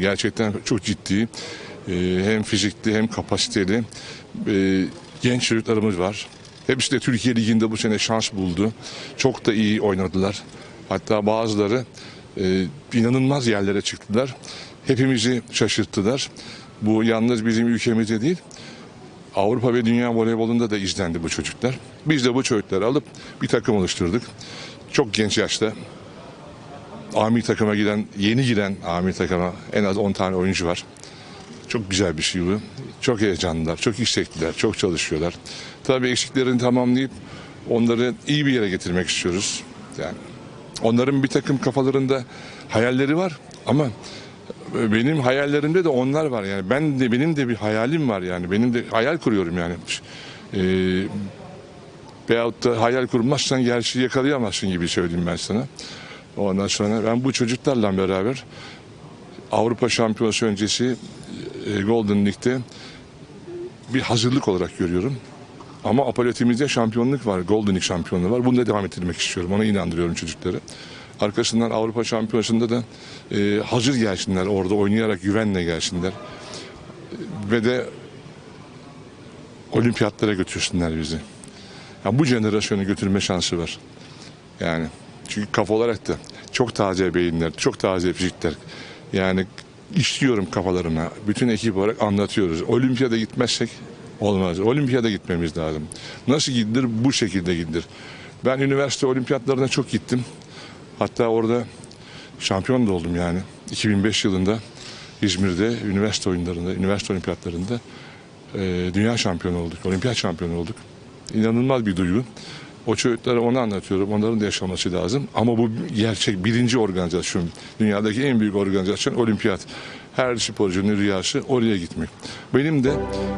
Gerçekten çok ciddi e, hem fizikli hem kapasiteli e, genç çocuklarımız var. Hepsi de Türkiye Ligi'nde bu sene şans buldu. Çok da iyi oynadılar. Hatta bazıları e, inanılmaz yerlere çıktılar. Hepimizi şaşırttılar. Bu yalnız bizim ülkemizde değil, Avrupa ve Dünya voleybolunda da izlendi bu çocuklar. Biz de bu çocukları alıp bir takım oluşturduk. Çok genç yaşta Amir takıma giden, yeni giren Amir takıma en az 10 tane oyuncu var. Çok güzel bir şey bu. Çok heyecanlılar, çok istekliler, çok çalışıyorlar. Tabii eksiklerini tamamlayıp onları iyi bir yere getirmek istiyoruz. Yani onların bir takım kafalarında hayalleri var ama benim hayallerimde de onlar var yani ben de benim de bir hayalim var yani benim de hayal kuruyorum yani ee, veyahut da hayal kurmazsan gerçeği yakalayamazsın gibi söyleyeyim ben sana. Ondan sonra ben bu çocuklarla beraber Avrupa Şampiyonası öncesi e, Golden League'de bir hazırlık olarak görüyorum. Ama aparatimizde şampiyonluk var, Golden League şampiyonluğu var. Bunu da devam ettirmek istiyorum. Ona inandırıyorum çocukları. Arkasından Avrupa Şampiyonası'nda da e, hazır gelsinler orada oynayarak güvenle gelsinler. Ve de olimpiyatlara götürsünler bizi. Ya bu jenerasyonu götürme şansı var. Yani çünkü kafa olarak da çok taze beyinler, çok taze fizikler. Yani işliyorum kafalarına. Bütün ekip olarak anlatıyoruz. Olimpiyada gitmezsek olmaz. Olimpiyada gitmemiz lazım. Nasıl gidilir? Bu şekilde gidilir. Ben üniversite olimpiyatlarına çok gittim. Hatta orada şampiyon da oldum yani. 2005 yılında İzmir'de üniversite oyunlarında, üniversite olimpiyatlarında e, dünya şampiyonu olduk. Olimpiyat şampiyonu olduk. İnanılmaz bir duygu. O çocuklara onu anlatıyorum. Onların da yaşaması lazım. Ama bu gerçek birinci organizasyon. Dünyadaki en büyük organizasyon olimpiyat. Her sporcunun rüyası oraya gitmek. Benim de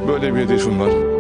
böyle bir hedefim var.